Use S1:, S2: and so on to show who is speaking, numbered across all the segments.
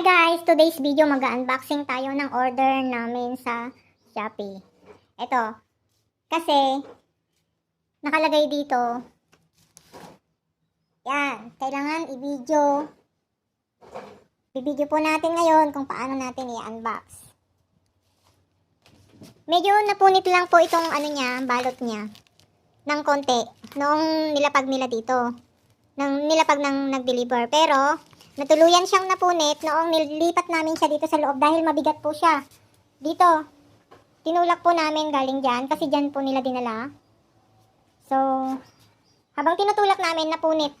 S1: Hi guys! Today's video mag-unboxing tayo ng order namin sa Shopee. Ito. Kasi, nakalagay dito. Yan. Kailangan i-video. I-video po natin ngayon kung paano natin i-unbox. Medyo napunit lang po itong ano niya, balot niya. ng konti. Noong nilapag nila dito. Nang nilapag ng nag-deliver. Pero, Natuluyan siyang napunit noong nilipat namin siya dito sa loob dahil mabigat po siya. Dito, tinulak po namin galing dyan kasi dyan po nila dinala. So, habang tinutulak namin, napunit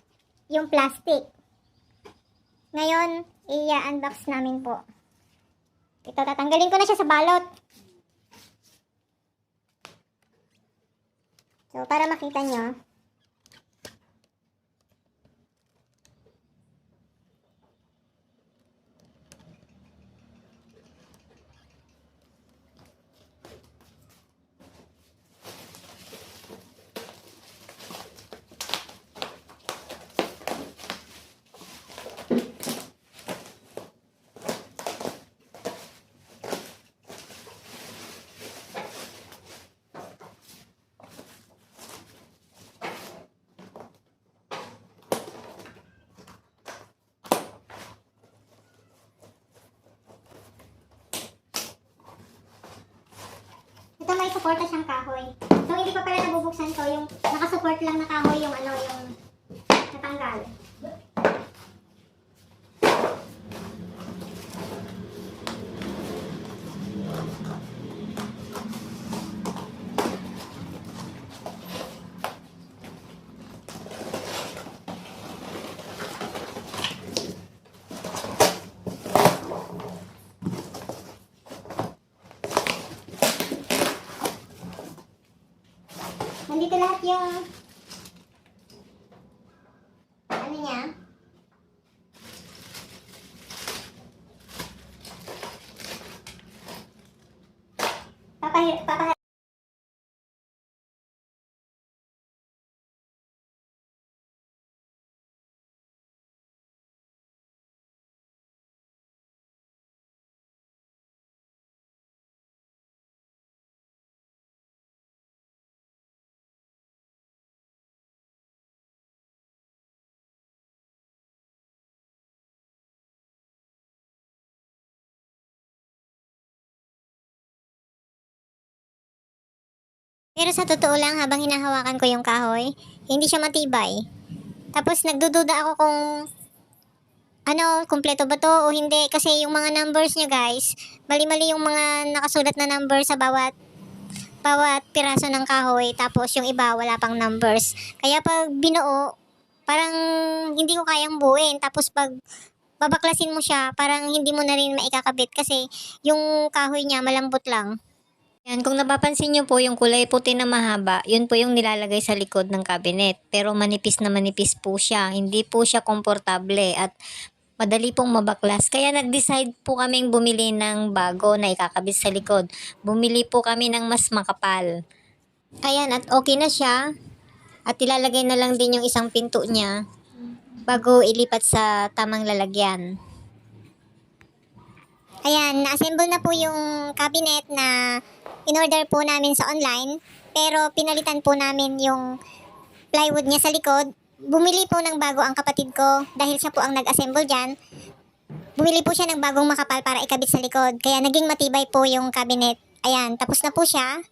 S1: yung plastic. Ngayon, i-unbox namin po. Ito, tatanggalin ko na siya sa balot. So, para makita nyo, Ito may suporta siyang kahoy. So, hindi pa pala nabubuksan to. Yung nakasupport lang na kahoy yung ano, yung natanggal. Gracias. Pero sa totoo lang, habang hinahawakan ko yung kahoy, hindi siya matibay. Tapos nagdududa ako kung ano, kumpleto ba to o hindi. Kasi yung mga numbers niya guys, mali-mali yung mga nakasulat na number sa bawat bawat piraso ng kahoy. Tapos yung iba, wala pang numbers. Kaya pag binuo, parang hindi ko kayang buuin. Tapos pag babaklasin mo siya, parang hindi mo na rin maikakabit kasi yung kahoy niya malambot lang.
S2: Yan, kung napapansin nyo po yung kulay puti na mahaba, yun po yung nilalagay sa likod ng cabinet. Pero manipis na manipis po siya. Hindi po siya komportable at madali pong mabaklas. Kaya nag-decide po kaming bumili ng bago na ikakabit sa likod. Bumili po kami ng mas makapal. Ayan, at okay na siya. At ilalagay na lang din yung isang pinto niya bago ilipat sa tamang lalagyan.
S1: Ayan, na-assemble na po yung cabinet na in-order po namin sa online. Pero pinalitan po namin yung plywood niya sa likod. Bumili po ng bago ang kapatid ko dahil siya po ang nag-assemble dyan. Bumili po siya ng bagong makapal para ikabit sa likod. Kaya naging matibay po yung cabinet. Ayan, tapos na po siya.